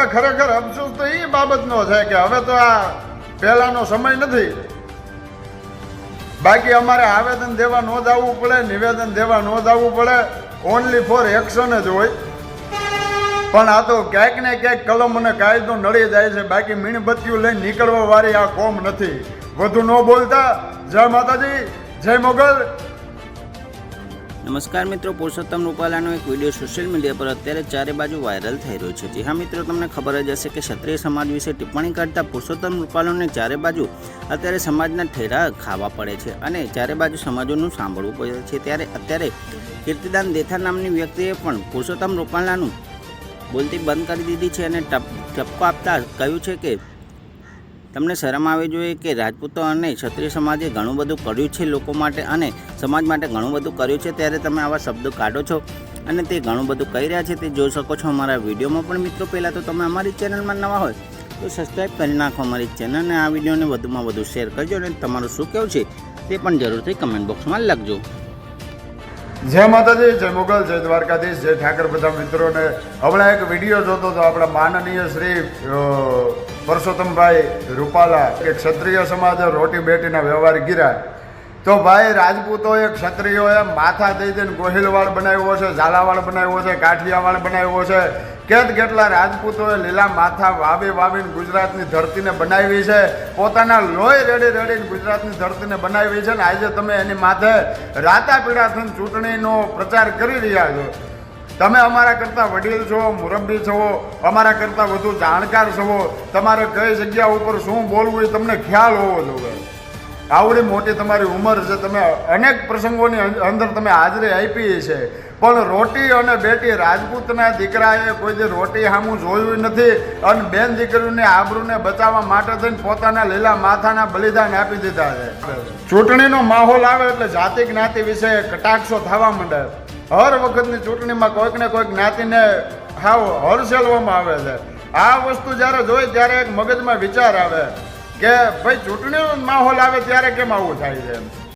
હવે ખરેખર અફસોસ તો એ બાબતનો છે કે હવે તો આ પહેલાનો સમય નથી. બાકી અમારે આવેદન દેવા ન આવવું પડે, નિવેદન દેવા ન આવવું પડે. ઓનલી ફોર એક્શન જ હોય. પણ આ તો ક્યાંક ને ક્યાંક કલમ અને કાયદો નડી જાય છે. બાકી મીણબત્તીઓ લઈને નીકળવા વાળી આ કોમ નથી. વધુ ન બોલતા. જય માતાજી, જય મોગલ. નમસ્કાર મિત્રો, પુરુષોત્તમ રૂપાલાનો એક વીડિયો સોશિયલ મીડિયા પર અત્યારે ચારે બાજુ વાયરલ થઈ રહ્યો છે. જી હા મિત્રો, તમને ખબર જ હશે કે ક્ષત્રિય સમાજ વિશે ટિપ્પણી કરતા પુરુષોત્તમ રૂપાલાને ચારે બાજુ અત્યારે સમાજના ઠેરા ખાવા પડે છે અને ચારે બાજુ સમાજોનું સાંભળવું પડે છે. ત્યારે અત્યારે કીર્તિદાન દેથા નામની વ્યક્તિએ પણ પુરુષોત્તમ રૂપાલાનું બોલતી બંધ કરી દીધી છે અને ટપ ટપકો આપતા કહ્યું છે કે તમને શરમ આવી જોઈએ કે રાજપૂતો અને ક્ષત્રિય સમાજે ઘણું બધું કર્યું છે લોકો માટે અને સમાજ માટે ઘણું બધું કર્યું છે, ત્યારે તમે આવા શબ્દો કાઢો છો અને તે ઘણું બધું કહી રહ્યા છે, તે જોઈ શકો છો અમારા વિડીયોમાં. પણ મિત્રો, પહેલાં તો તમે અમારી ચેનલમાં નવા હોય તો સબસ્ક્રાઈબ કરી નાખો અમારી ચેનલ અને આ વિડીયોને વધુમાં વધુ શેર કરજો અને તમારું શું કહેવું છે તે પણ જરૂરથી કમેન્ટ બોક્સમાં લખજો. જય માતાજી, જય મુગલ, જય દ્વારકાધીશ, જય ઠાકર બધા મિત્રોને હમણાં એક વીડિયો જોતો તો આપણા માનનીય શ્રી પરસોત્તમભાઈ રૂપાલા કે ક્ષત્રિય સમાજ રોટી બેટીના વ્યવહાર ગીરા તો ભાઈ, રાજપૂતોએ, ક્ષત્રિયોએ માથા દઈ દઈને ગોહિલવાડ બનાવ્યો છે, ઝાલાવાડ બનાવ્યો છે કાઠિયાવાડ બનાવ્યો છે. કેટ કેટલા રાજપૂતોએ લીલા માથા વાવી વાવીને ગુજરાતની ધરતીને બનાવી છે? પોતાના લોહી રેડી રેડીને ગુજરાતની ધરતીને બનાવી છે ને આજે તમે એની માથે રાતા પીડા થઈને ચૂંટણીનો પ્રચાર કરી રહ્યા છો. તમે અમારા કરતાં વડીલ છો, મુરબ્બી છો, અમારા કરતાં વધુ જાણકાર છો. તમારે કઈ જગ્યા ઉપર શું બોલવું એ તમને ખ્યાલ હોવો જોઈએ. આવડી મોટી તમારી ઉંમર છે. તમે અનેક પ્રસંગોની અંદર તમે હાજરી આપી છે. પણ રોટી અને બેટી રાજપૂતના દીકરાએ કોઈ જે રોટી સામું જોયું નથી અને બેન દીકરીને આબરૂને બચાવવા માટે થઈને પોતાના લીલા માથાના બલિદાન આપી દીધા છે. ચૂંટણીનો માહોલ આવે એટલે જાતિ જ્ઞાતિ વિશે કટાક્ષો થવા માંડે. હર વખતની ચૂંટણીમાં કોઈક ને કોઈક જ્ઞાતિને હાવ હરસેલવામાં આવે છે. આ વસ્તુ જ્યારે જોઈ ત્યારે એક મગજમાં વિચાર આવે. કે ભાઈ ચૂંટણીનો માહોલ આવે ત્યારે કેમ આવું થાય છે એમ?